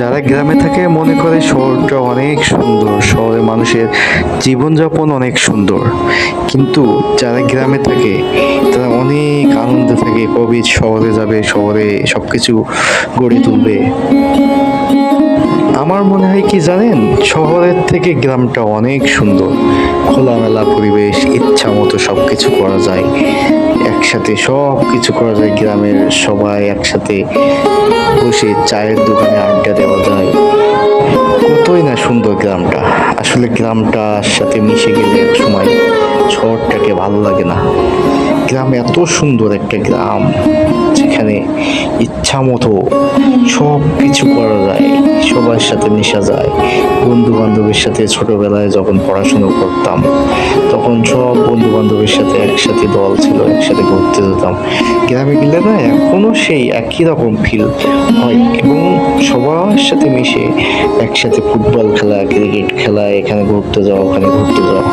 যারা গ্রামে থাকে, মনে করে শহরটা অনেক সুন্দর। শহরে মানুষের জীবনযাপন অনেক সুন্দর। কিন্তু যারা গ্রামে থাকে, তারা অনেক আনন্দে থাকে। কবে শহরে যাবে, শহরে সব কিছু গড়ে তুলবে। আমার মনে হয় কি জানেন? শহরের থেকে গ্রামটা অনেক সুন্দর। খোলামেলা পরিবেশ ইচ্ছা মতো সব কিছু করা যায়। একসাথে সব কিছু করা যায়, গ্রামের সবাই একসাথে বসে চায়ের দোকানে আড্ডা দেওয়া যায়। কতই না সুন্দর গ্রামটা। আসলে গ্রামটার সাথে মিশে গেলে এক সময় শহরটাকে ভালো লাগে না। গ্রাম এত সুন্দর একটা গ্রাম। ইচ্ছা মতো সব কিছু করা যায়, সবার সাথে মিশা যায়। বন্ধু বান্ধবের সাথে ছোটবেলায় যখন পড়াশুনো করতাম, তখন সব বন্ধু বান্ধবের সাথে একসাথে দল ছিল, একসাথে ঘুরতে যেতাম। গ্রামে গেলে না, এখনও সেই একই রকম ফিল হয় এবং সবার সাথে মিশে একসাথে ফুটবল খেলা ক্রিকেট খেলা, এখানে ঘুরতে যাওয়া ওখানে ঘুরতে যাওয়া